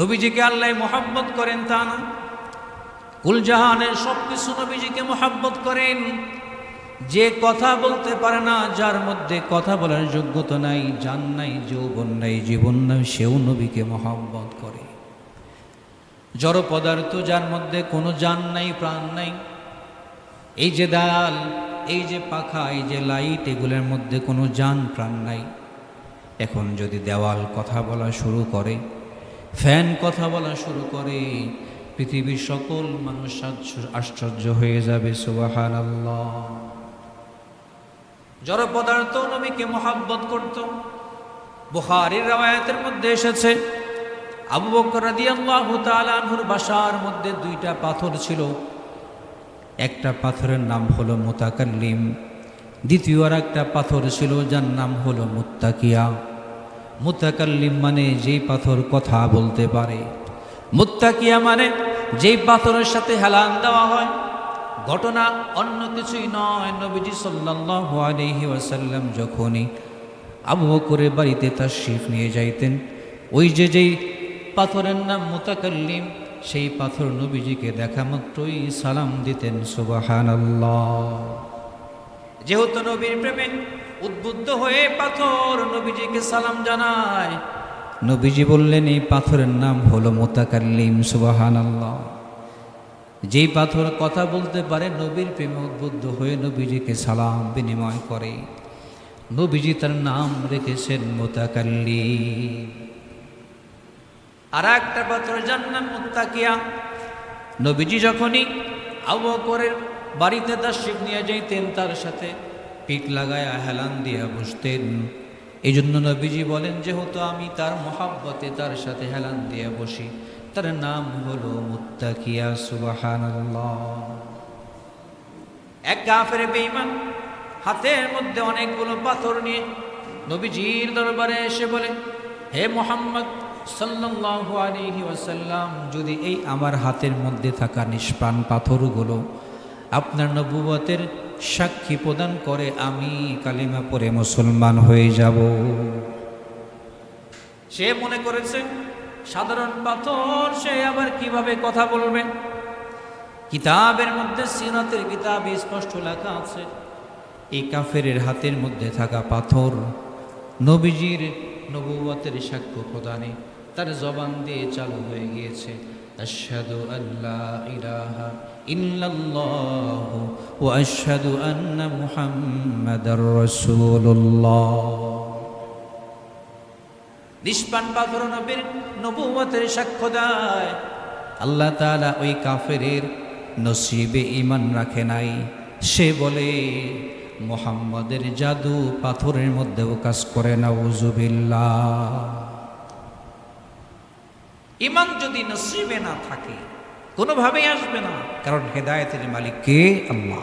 নবীজিকে আল্লাহ মোহাব্বত করেন তা না কুলজাহানের সব কিছু নবীজিকে মোহাব্বত করেন। যে কথা বলতে পারে না, যার মধ্যে কথা বলার যোগ্যতা নাই, জান নাই, যৌবন নাই, জীবন নাই, সেও নবীকে মহাব্বত করে। জড় পদার্থ যার মধ্যে কোনো জান নাই, প্রাণ নাই। এই যে দাল এই যে পাখা, এই যে লাইট, এগুলোর মধ্যে কোনো জান, প্রাণ নাই। এখন যদি দেওয়াল কথা বলা শুরু করে ফ্যান কথা বলা শুরু করে। পৃথিবীর সকল মানুষ আশ্চর্য- হয়ে যাবে সুবাহান আল্লাহ জড় পদার্থ নবীকে মোহাব্বত করত। বুখারীর রাওয়ায়াতের মধ্যে এসেছে, আবু বকর রাদিয়াল্লাহু আনহুর বাসার মধ্যে দুইটা পাথর ছিল। একটা পাথরের নাম হলো মুতাকাল্লিম, দ্বিতীয় আর একটা পাথর ছিল যার নাম হলো মুত্তাকিয়া। মুতাকাল্লিম মানে যেই পাথর কথা বলতে পারে। মুত্তাকিয়া মানে যেই পাথরের সাথে হেলান দেওয়া হয়। ঘটনা অন্য কিছুই নয়, নবীজি সাল্লাল্লাহু আলাইহি যখনই আবু বকরের বাড়িতে তার শিফ নিয়ে যাইতেন, ওই যে যেই পাথরের নাম মুতাকাল্লিম সেই পাথর নবীজিকে দেখা মাত্রই সালাম দিতেন, সুবহানাল্লাহ। যেহেতু নবীর প্রেমে উদ্বুদ্ধ হয়ে পাথর নবীজিকে সালাম জানায়। নবীজি বললেন এই পাথরের নাম হলো মোতাকাল্লিম সুবাহান আল্লাহ যেই পাথর কথা বলতে পারে নবীর প্রেমে উদ্বুদ্ধ হয়ে নবীজিকে সালাম বিনিময় করে। নবীজি তার নাম রেখেছেন মোতাকাল্লিম। আর একটা পাথর নাম মুত্তাকিয়া। নবীজি যখনই আবু বকরের বাড়িতে তার শিব নিয়ে যাইতেন তার সাথে পিঠ লাগায়া হেলান দিয়া বসতেন। এই জন্য নবীজি বলেন, যেহেতু আমি তার মহাব্বতে তার সাথে হেলান দিয়া বসি, তার নাম হলো মুত্তাকিয়া, সুবহানাল্লাহ। এক কাফের বেইমান হাতের মধ্যে অনেকগুলো পাথর নিয়ে নবীজির দরবারে এসে বলে, হে মোহাম্মদ, সাল্লাল্লাহু আলাইহি ওয়াসাল্লাম, যদি এই আমার হাতের মধ্যে থাকা নিষ্প্রাণ পাথরগুলো আপনার নবুবতের সাক্ষী প্রদান করে, আমি কালিমা পরে মুসলমান হয়ে যাব। সে মনে করেছে, সাধারণ পাথর, সে আবার কীভাবে কথা বলবে? কিতাবের মধ্যে সিরাতের কিতাবে স্পষ্ট লেখা আছে, এই কাফের হাতের মধ্যে থাকা পাথর নবীজির নবুয়তের সাক্ষ্য প্রদানে তার জবান দিয়ে চালু হয়ে গিয়েছে আল্লাহ ইলাহা ইল্লাল্লাহ ওয়া আশহাদু আন্না মুহাম্মাদার রাসূলুল্লাহ। নিষ্পান পাথর নবীর নবুয়তের সাক্ষ্য দেয়। আল্লাহ তাআলা ওই কাফেরের নসিবে ঈমান রাখে নাই। সে বলে, মোহাম্মদের জাদু পাথরের মধ্যেও কাজ করে না উজুবিল্লাহ ইমান যদি নসিবে না থাকে কোনোভাবেই আসবে না। কারণ হেদায়েতের মালিক কে? আল্লাহ।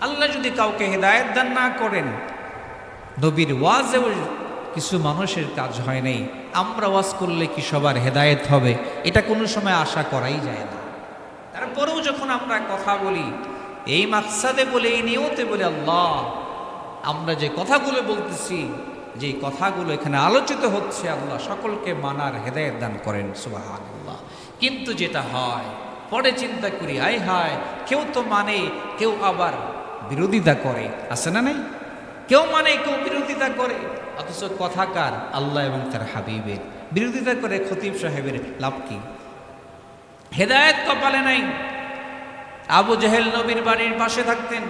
আল্লাহ যদি কাউকে হেদায়েত দান না করেন নবীর ওয়াজেও কিছু মানুষের কাজ হয় নাই। আমরা ওয়াজ করলে কি সবার হেদায়েত হবে? এটা কোনো সময় আশা করাই যায় না। তারপরেও যখন আমরা কথা বলি এই মাকসাদে বলে এই নিয়তে বলে আল্লাহ আমরা যে কথাগুলো বলতেছি যে কথাগুলো এখানে আলোচিত হচ্ছে আল্লাহ সকলকে মানার হেদায়েত দান করেন সুবাহান আল্লাহ কিন্তু যেটা হয়, পরে চিন্তা করি, আয় হায়, কেউ তো মানে কেউ আবার বিরোধিতা করে। আছে না নাই? কেউ মানে কেউ বিরোধিতা করে। অথচ কথাকার আল্লাহ এবং তার হাবিবের। বিরোধিতা করে খতিব সাহেবের লাভ কি? হেদায়েত কপালে নাই। আবু জেহেল নবীর বাড়ির পাশে থাকতেন।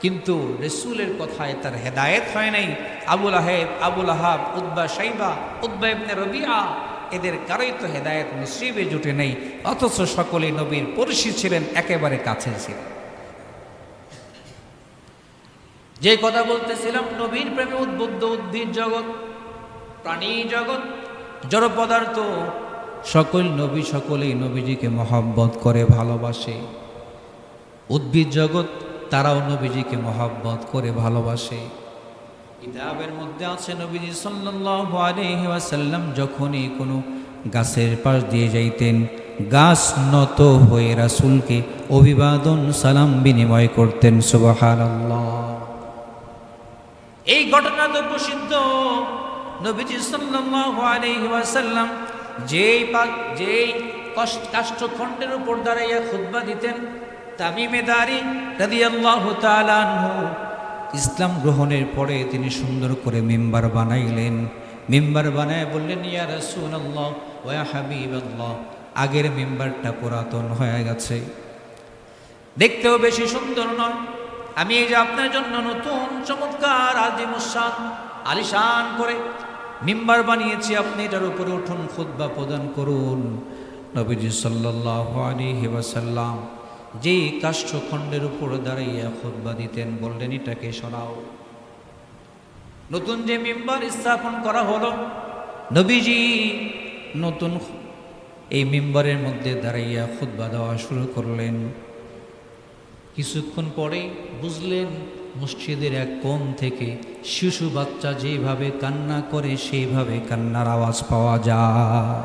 কিন্তু রসুলের কথায় তার হেদায়েত হয় নাই। আবুল আহেব, আবুল আহাব উদ্বা সাইবা উদ্বা ইবনে রবিয়া এদের কারোই তো হেদায়েত নসিবে জুটে নেই, অথচ সকলে নবীর পড়শি ছিলেন, একেবারে কাছে ছিলেন। যে কথা বলতেছিলাম, নবীর প্রেমে উদ্বুদ্ধ উদ্ভিদ জগৎ, প্রাণী জগৎ, জড় পদার্থ, সকল নবী সকলেই নবীজিকে মহব্বত করে ভালোবাসে। উদ্ভিদ জগৎ, তারাও নবীজিকে মহব্বত করে ভালোবাসে। কিতাবের মধ্যে আছে নবীজি সাল্লাল্লাহু আলাইহি ওয়াসাল্লাম যখনই কোনো গাছের পাশ দিয়ে যাইতেন, গাছ নত হয়ে রাসুলকে অভিবাদন, সালাম বিনিময় করতেন, সুবহানাল্লাহ। এই ঘটনা তো প্রসিদ্ধ। নবীজি সাল্লাল্লাহু আলাইহি ওয়াসাল্লাম যেই যেই কাষ্ঠখণ্ডের উপর দাঁড়াইয়া খুতবা দিতেন তামিমে দাঁড়ি রাদিয়াল্লাহু তাআলা আনহু ইসলাম গ্রহণের পরে তিনি সুন্দর করে মেম্বার বানাইলেন। মেম্বার বানায় বললেন, ইয়া রাসূলুল্লাহ, ওয়া আগের মেম্বারটা পুরাতন হয়ে গেছে। দেখতেও বেশি সুন্দর নয়। আমি এই যে আপনার জন্য নতুন, চমৎকার আজিমুসান আলিশান করে মেম্বার বানিয়েছি, আপনি এটার উপরে উঠুন খুদ্া প্রদান করুন। নবীজি সাল্লাহ আলাইহি ওয়াসাল্লাম যেই কাষ্ঠখণ্ডের উপর দাঁড়াইয়া খুদ্া দিতেন, বললেন, এটাকে সরাও। নতুন যে মেম্বার স্থাপন করা হলো, নবীজি নতুন এই মেম্বারের মধ্যে দাঁড়াইয়া খুদ্া দেওয়া শুরু করলেন। কিছুক্ষণ পরেই বুঝলেন, মসজিদের এক কোণ থেকে শিশু বাচ্চা যেভাবে কান্না করে, সেইভাবে কান্নার আওয়াজ পাওয়া যায়।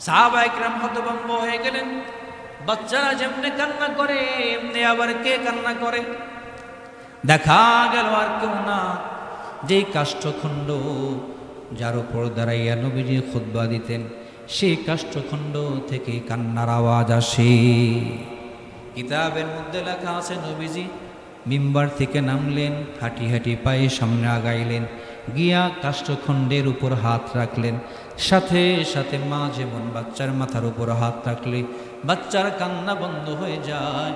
সাহাবা একরাম হতভম্ব হয়ে গেলেন। বাচ্চারা যেমনি কান্না করে, এমনি আবার কে কান্না করে? দেখা গেল আর কেউ না। যেই কাষ্ঠখণ্ড যার উপর দাঁড়াইয়া নবীজি খুদ্া দিতেন, সেই কাষ্ঠখণ্ড থেকে কান্নার আওয়াজ আসে। কিতাবের মধ্যে লেখা আছে, নবীজি মিম্বার থেকে নামলেন, হাঁটি হাঁটি পায়ে সামনে আগাইলেন, গিয়া কাষ্ঠখণ্ডের উপর হাত রাখলেন, সাথে সাথে মা যেমন বাচ্চার মাথার উপর হাত রাখলে বাচ্চার কান্না বন্ধ হয়ে যায়।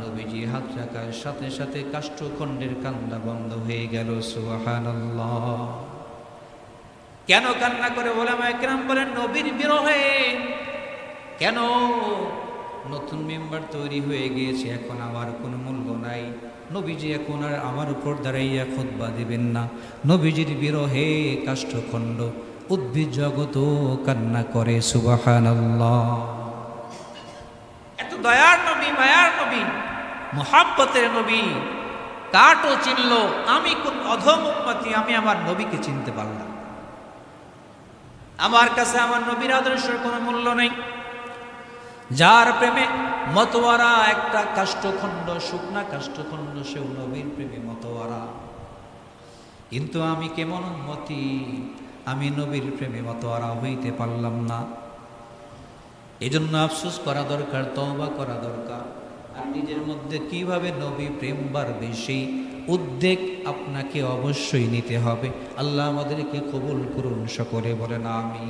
নবীজি হাত রাখার সাথে সাথে কাষ্ঠখণ্ডের কান্না বন্ধ হয়ে গেল, সুবহানাল্লাহ। কেন কান্না করে ওলামা একরাম বলেন, নবীর বিরহে। কেন? নতুন মেম্বার তৈরি হয়ে গিয়েছে, এখন আমার কোনো মূল্য নাই। নবীজি এখন আর আমার উপর দাঁড়াইয়া খুতবা দেবেন না। নবীজির বিরহে কাষ্ঠখণ্ড, উদ্ভিদ জগত কান্না করে সুবাহান এত দয়ার নবী, মায়ার নবী, মোহাব্বতের নবী। কাটও চিনল, আমি কোন অধম উম্মতি, আমি আমার নবীকে চিনতে পারলাম। আমার কাছে আমার নবীর আদর্শের কোনো মূল্য নেই। যার প্রেমে মতোয়ারা একটা কাষ্ঠখণ্ড, শুকনা কাষ্ঠখণ্ড, সেও নবীর প্রেমে মতোয়ারা। কিন্তু আমি কেমন মতি আমি নবীর প্রেমে মতোয়ারা হইতে পারলাম না। এজন্য আফসোস করা দরকার, তওবা করা দরকার। আর নিজের মধ্যে কীভাবে নবী প্রেম বাড়বে সেই উদ্বেগ আপনাকে অবশ্যই নিতে হবে। আল্লাহ আমাদেরকে কবুল করুন, সকলে বলেন আমি